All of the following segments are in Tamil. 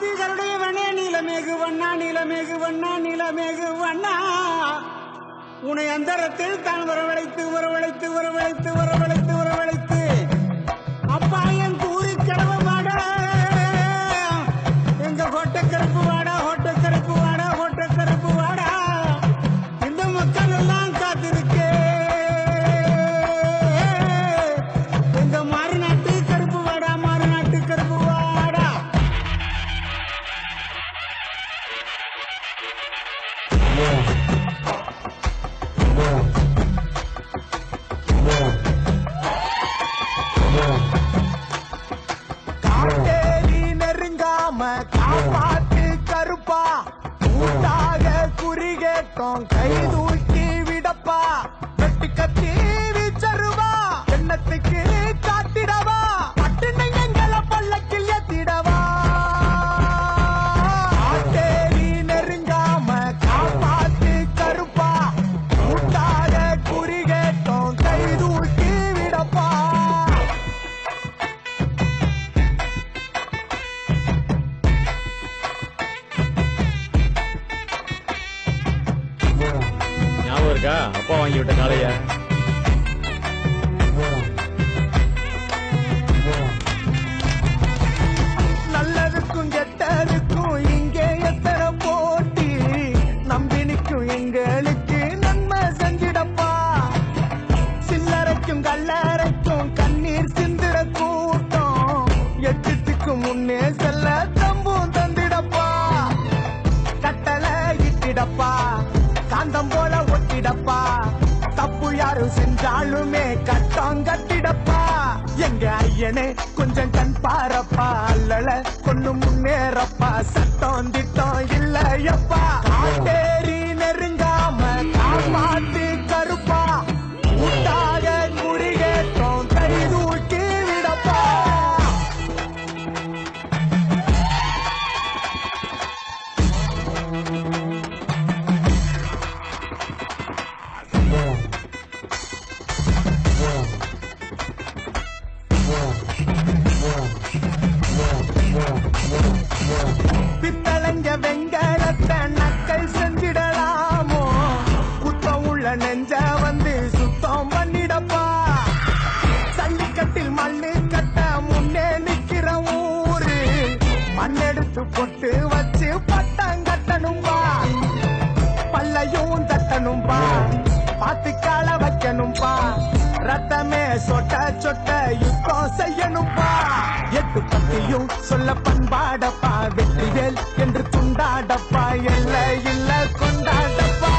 ஆதிகளுடைய வண்ணே நீலமேகு வண்ணா நீலமேகு வண்ணா நீலமேகு வண்ணா. உன்னை அந்தரத்தில் தான் வரவழைத்து வரவழைத்து வரவழைத்து வரவழை காட்டேரி நெருங்காம காப்பாத்து கருப்பா. கூட்டாக குறி கேட்டோம் கை தூக்கி விடப்பா. வெட்டி கத்தி இருக்கா? அப்பா வாங்கி விட்ட காளைய? நல்லதுக்கும் கெட்டதுக்கும் இங்கே எத்தனை போட்டி? நம்பினிக்கும் எங்களுக்கு நன்மை செஞ்சிடப்பா. சில்லறைக்கும் கல்லறைக்கும் கண்ணீர் சிந்திட கூட்டம். எட்டுத்துக்கு முன்னே செல்ல தம்பும் தந்திடப்பா. கட்டளை இட்டிடப்பா. தப்பு செஞ்சாலுமே கட்டம் கட்டிடப்பா எங்க ஐயனே கொஞ்சம் கண் பாரப்பா. அல்லல கொண்டு முன்னேறப்பா. சட்டம் திட்டம் இல்லையப்பா. காட்டே பித்தளைங்க வெங்கலத்தை நக்கல் செஞ்சிடலாமோ? குத்தம் உள்ள நெஞ்ச வந்து சுத்தம் பண்ணிடப்பா. சல்லிக்கட்டில் மண்ணு கட்ட முன்னே நிக்கிற ஊரு. மண்ணெடுத்து பொட்டு வச்சு பட்டம் கட்டணும்பா. பல்லையும் தட்டணும்பா. பாத்து கால வைக்கணும்பா. ரத்தமே சொட்ட சொட்ட யுத்தம் செய்யணும் பத்தியும் சொல்ல பண்பாடப்பா வெற்றிவேல் என்று துண்டாடப்பா எல்ல இல்ல கொண்டாடப்பா.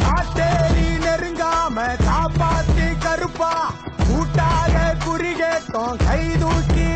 காட்டேரி நெருங்காம காப்பாத்தி கருப்பா கூட்டாக குறிகேட்டோம் கை தூக்கி